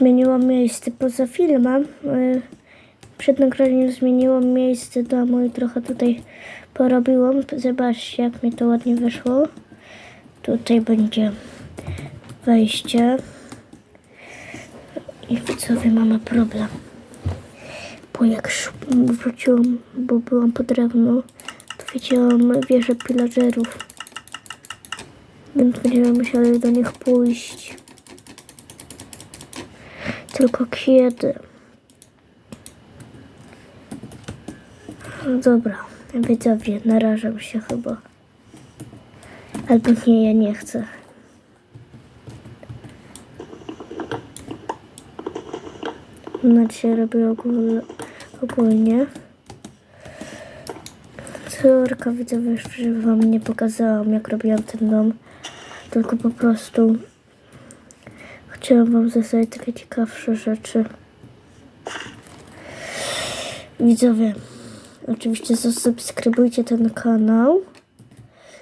zmieniłam miejsce poza filmem. y, Przed nagraniem zmieniłam miejsce domu i trochę tutaj porobiłam. Zobaczcie, jak mi to ładnie wyszło. Tutaj będzie wejście. I widzowie, mamy problem. Bo jak wróciłam, bo byłam po to widziałam wieżę pillagerów. Więc będziemy musieli do nich pójść. Tylko kiedy? No Dobra, widzowie, narażam się chyba. Albo nie, ja nie chcę. Na dzisiaj robię ogól, ogólnie. Córka widzowie, że wam nie pokazałam jak robiłam ten dom. Tylko po prostu chciałam wam zostawić takie ciekawsze rzeczy. Widzowie, oczywiście zasubskrybujcie ten kanał.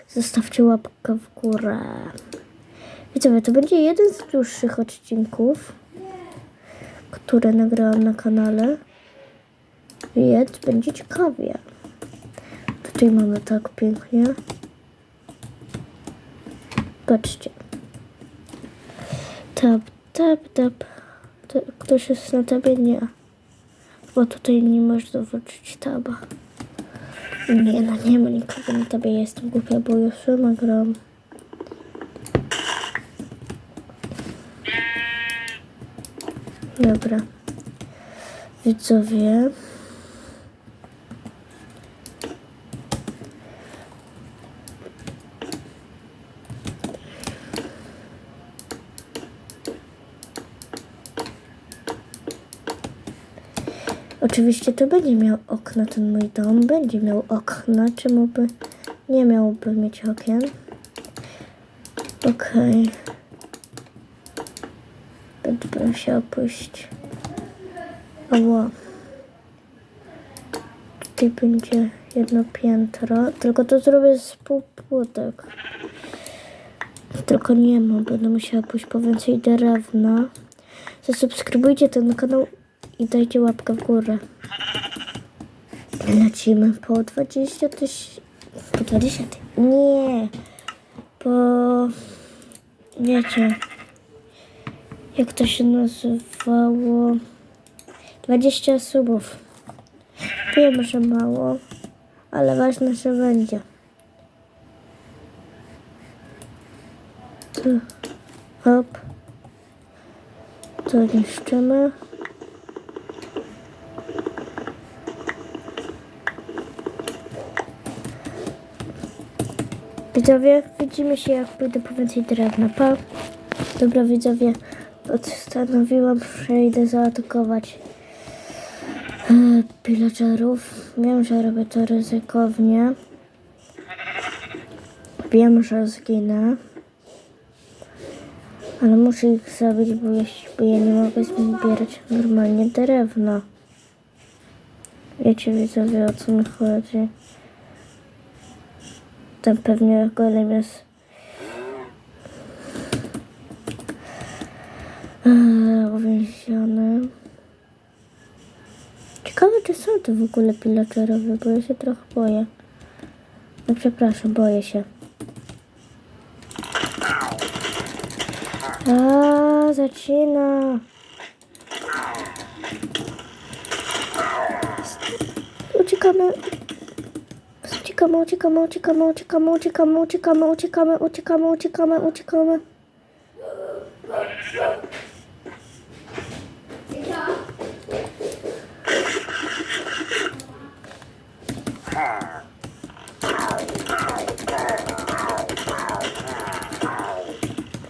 Zostawcie łapkę w górę. Widzowie, to będzie jeden z dłuższych odcinków, które nagrałam na kanale. Więc będzie ciekawie. Tutaj mamy tak pięknie. Patrzcie. Tap, tap, tap. To ktoś jest na tabie? Nie. Bo tutaj nie można włączyć taba. Nie, no nie ma nikogo na tabie. Jestem głupia, bo już nagram. Dobra. Widzowie. Oczywiście to będzie miał okna ten mój dom. Będzie miał okna. Czemu by nie miałby mieć okien? Okej. Będę musiała pójść. Ała. Tutaj będzie jedno piętro. Tylko to zrobię z półpłotek. Tylko nie ma. Będę musiała pójść po więcej drewna. Zasubskrybujcie ten kanał i dajcie łapkę w górę. Lecimy po 20 tysięcy. Po 20 ty- Nie. Po. Wiecie. Jak to się nazywało? 20 subów. Wiem, że mało, ale ważne, że będzie. Tu. Hop. To niszczymy. Widzowie, widzimy się jak pójdę po więcej drewna. Pa. Dobra widzowie, postanowiłam, że idę zaatakować e, pillagerów. Wiem, że robię to ryzykownie. Wiem, że zginę. Ale muszę ich zabić, bo, jeśli, bo ja nie mogę zbierać normalnie drewna. Wiecie widzowie o co mi chodzi. Pewnie golem jest. Eee, uwięziony. Ciekawe, czy są to w ogóle pillagerowe, bo ja się trochę boję. No przepraszam, boję się. A, zacina. Uciekamy. Uciekamy, uciekamy, uciekamy, uciekamy, uciekamy, uciekamy, uciekamy, uciekamy, uciekamy, uciekamy.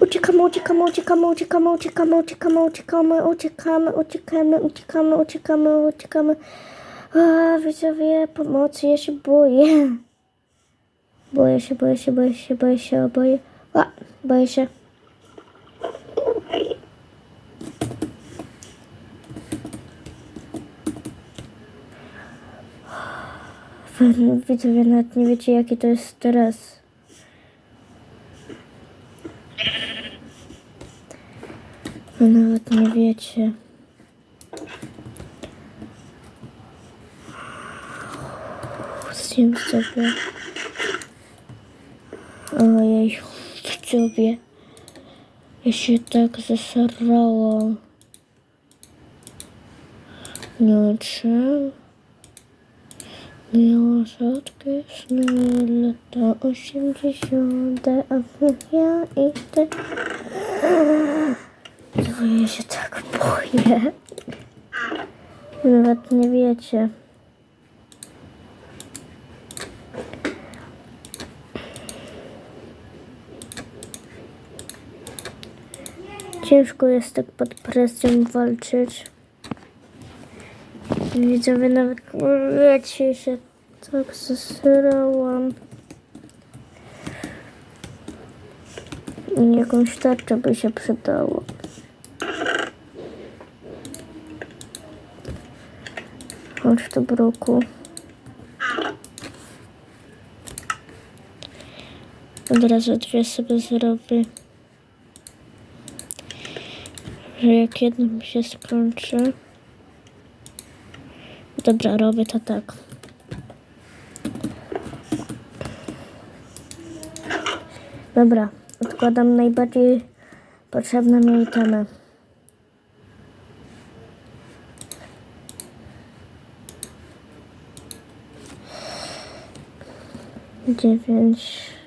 Uciekamy, uciekamy, uciekamy, uciekamy, uciekamy, uciekamy, uciekamy, uciekamy, uciekamy, uciekamy, uciekamy, uciekamy. A, widzowie, pomocy, ja się boję. Boję się, boję się, boję się, boję się, boję. A, boję się. Widzowie, nawet nie wiecie, jaki to jest stres. Nawet nie wiecie. Zjem sobie. Ojej, widzowie. Ja się tak zasarałam. Nie czym. Miała rzadkie sny, lata osiemdziesiąte, a ja i ty. Tylko ja się tak boję. Nawet nie wiecie. Ciężko jest tak pod presją walczyć. Widzowie nawet wiecie się tak zesrałam. Jakąś tarczę by się przydało. Chodź do bruku. Od razu dwie sobie zrobię. Że jak jedna mi się skończy. Dobra, robię to tak. Dobra, odkładam najbardziej potrzebne mi itemy. Dziewięć.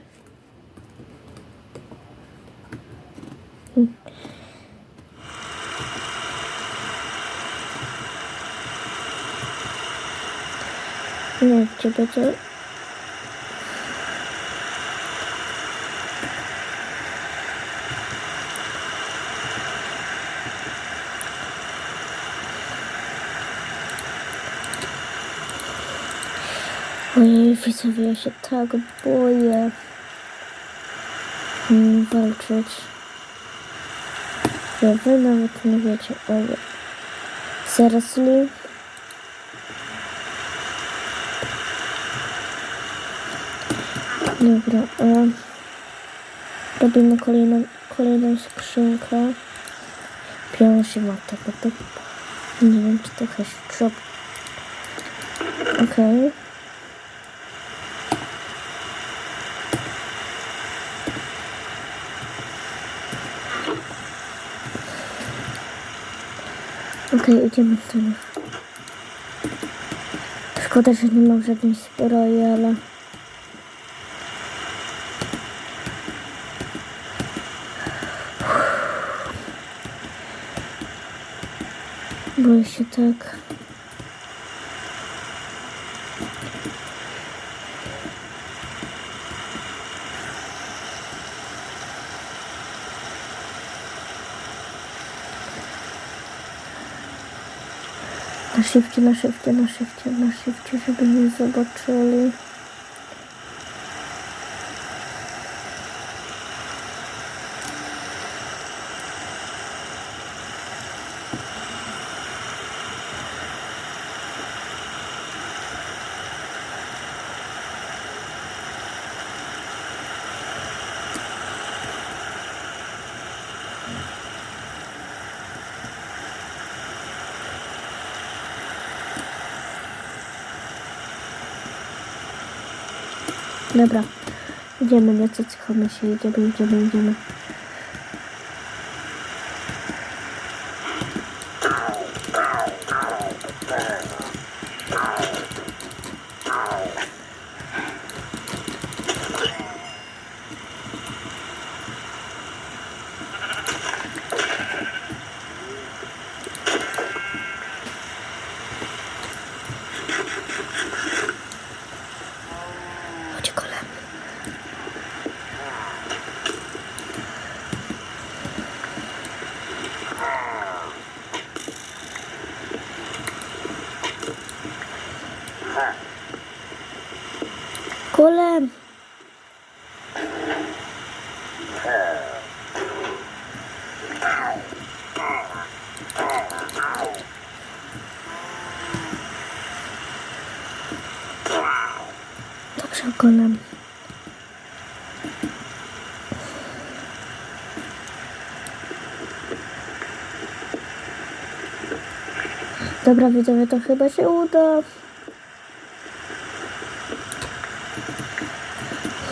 Ciebie to... Ojej, widzowie, ja się tak boję mm, walczyć. Że wy nawet nie wiecie. Ojej. Seriously? Dobra, a robimy kolejną, kolejną skrzynkę. Pierwszy ma tego typu. Nie wiem, czy to jakaś drop. Okej. Okej, idziemy do nich. Szkoda, że nie mam żadnej zbroi, ale... Się tak. Na szybcie, na szybcie, na szybcie, na szybcie, żeby nie zobaczyli. Dobra, idziemy, nie cofamy się, idziemy, idziemy, idziemy. pokonam. Dobra, widzowie, to chyba się uda.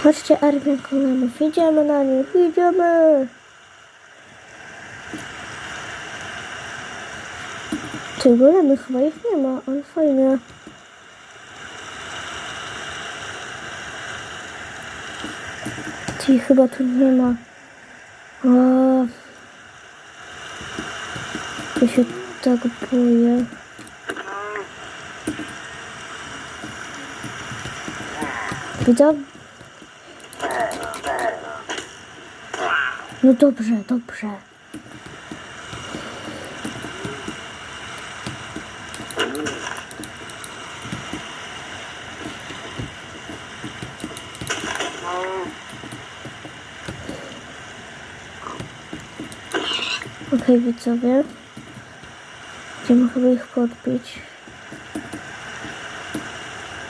Chodźcie, armia kolanów. Idziemy na nich, idziemy. Ty golemy, chyba ich nie ma, ale fajnie. Chyba tu nie ma. O, ja się tak boję. Widzę? No dobrze, dobrze. Okej, widzowie. Będziemy chyba ich podbić.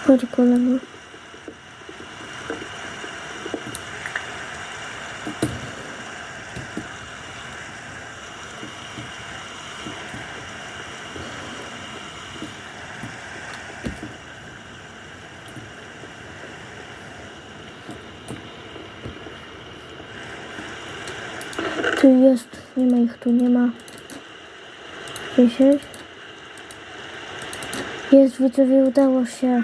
Chodź, kolego. Tu jest, nie ma ich tu, nie ma. 10. Jest, widzowie, udało się.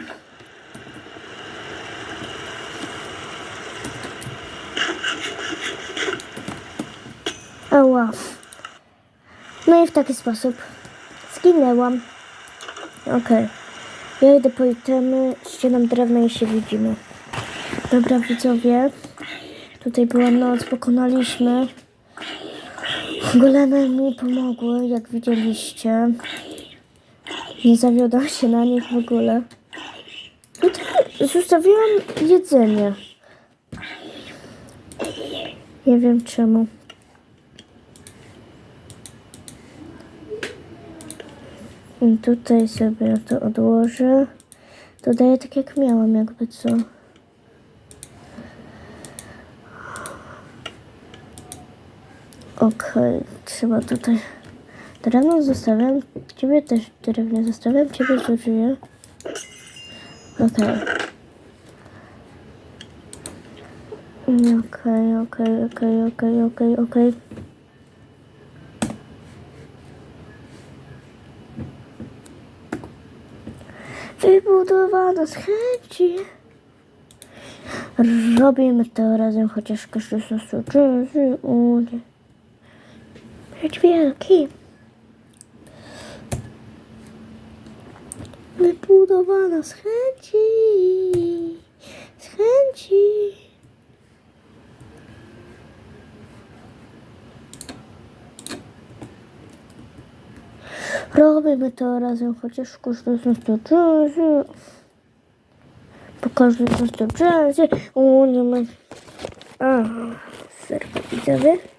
Ała. No i w taki sposób zginęłam. Okej. Ja idę po itemy, ścianam drewno i się widzimy. Dobra, widzowie. Tutaj była noc, pokonaliśmy. Golemy mi pomogły, jak widzieliście. Nie zawiodłam się na nich w ogóle. Tutaj zostawiłam jedzenie. Nie wiem czemu. I tutaj sobie to odłożę. Dodaję tak jak miałam, jakby co. Okej, trzeba tutaj. Drewno zostawiam. Ciebie też drewno zostawiam. Ciebie zużyję. Okej. Mm, Okej, okej, okej, okej, okej, okej. Wybudowana z chęci. Robimy to razem, chociaż każdy z nas uczy, unie. Być wielki. Wybudowana z chęci. Z chęci. Robimy to razem, chociaż każdy z nas to czyży. Bo każdy z nas to czyży. O, nie ma... Aha, serwo widzowie.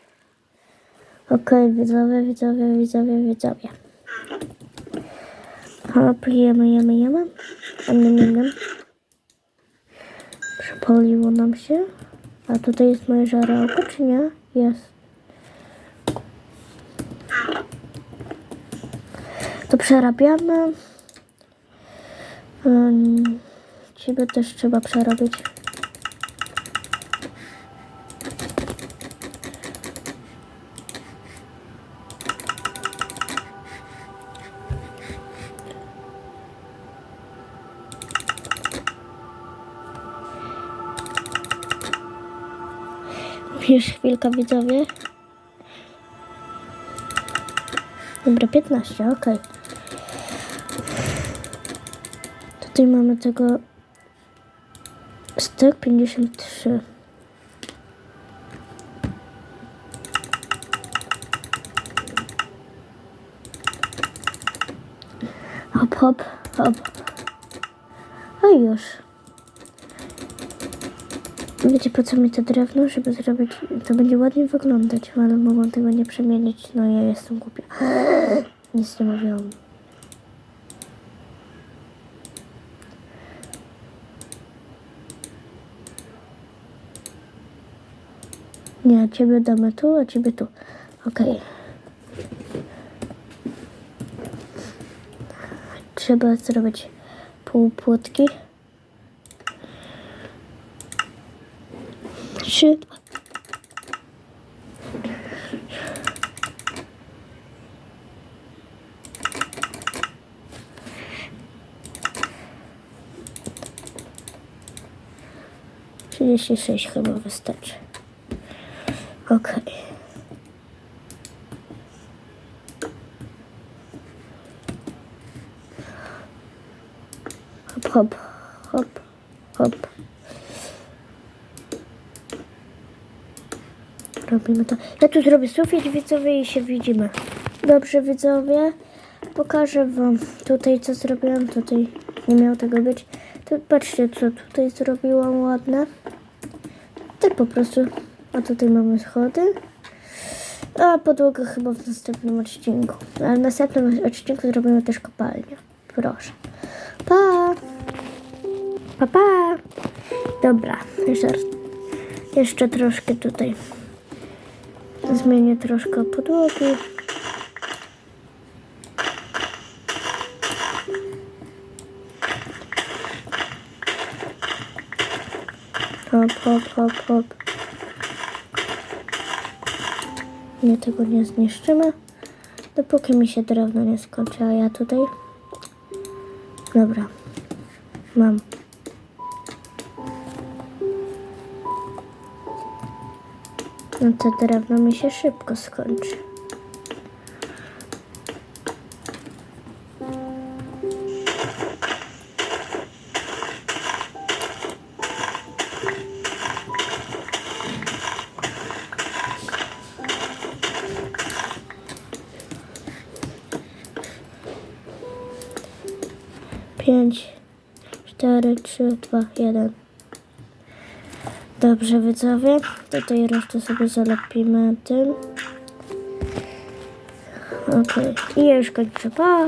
Okej, widzowie, widzowie, widzowie, widzowie. Hop, jemy, jemy, jemy. Niam, niam. Przypoliło nam się. A tutaj jest moje żarełko, czy nie? Jest. To przerabiamy. Um, ciebie też trzeba przerobić. Już chwilkę widzowie. Dobra, 15, ok. Tutaj mamy tego stek 53. Hop, hop, hop. A już. Wiecie po co mi to drewno, żeby zrobić, to będzie ładnie wyglądać, ale mogą tego nie przemienić, no ja jestem głupia. Nic nie mówiłam. Nie, ciebie damy tu, a ciebie tu. Okej. trzeba zrobić półpłotki. Trzy. Trzydzieści sześć chyba wystarczy. Okej. Hop, hop, hop, hop. Robimy to. Ja tu zrobię sufit widzowie i się widzimy. Dobrze widzowie, pokażę wam tutaj co zrobiłam. Tutaj nie miało tego być. Tu patrzcie co tutaj zrobiłam ładne. Tak po prostu. A tutaj mamy schody. A podłogę chyba w następnym odcinku. Ale w następnym odcinku zrobimy też kopalnię. Proszę. Pa! Pa, pa! Dobra, jeszcze troszkę tutaj zmienię troszkę podłogi. Hop, hop, hop, hop. Nie, tego nie zniszczymy. Dopóki mi się drewno nie skończy, a ja tutaj... Dobra. Mam. No to drewno mi się szybko skończy. Pięć, cztery, trzy, dwa, jeden. Dobrze, widzowie. Tutaj resztę sobie zalepimy tym. Okej. I ja już kończę. Pa!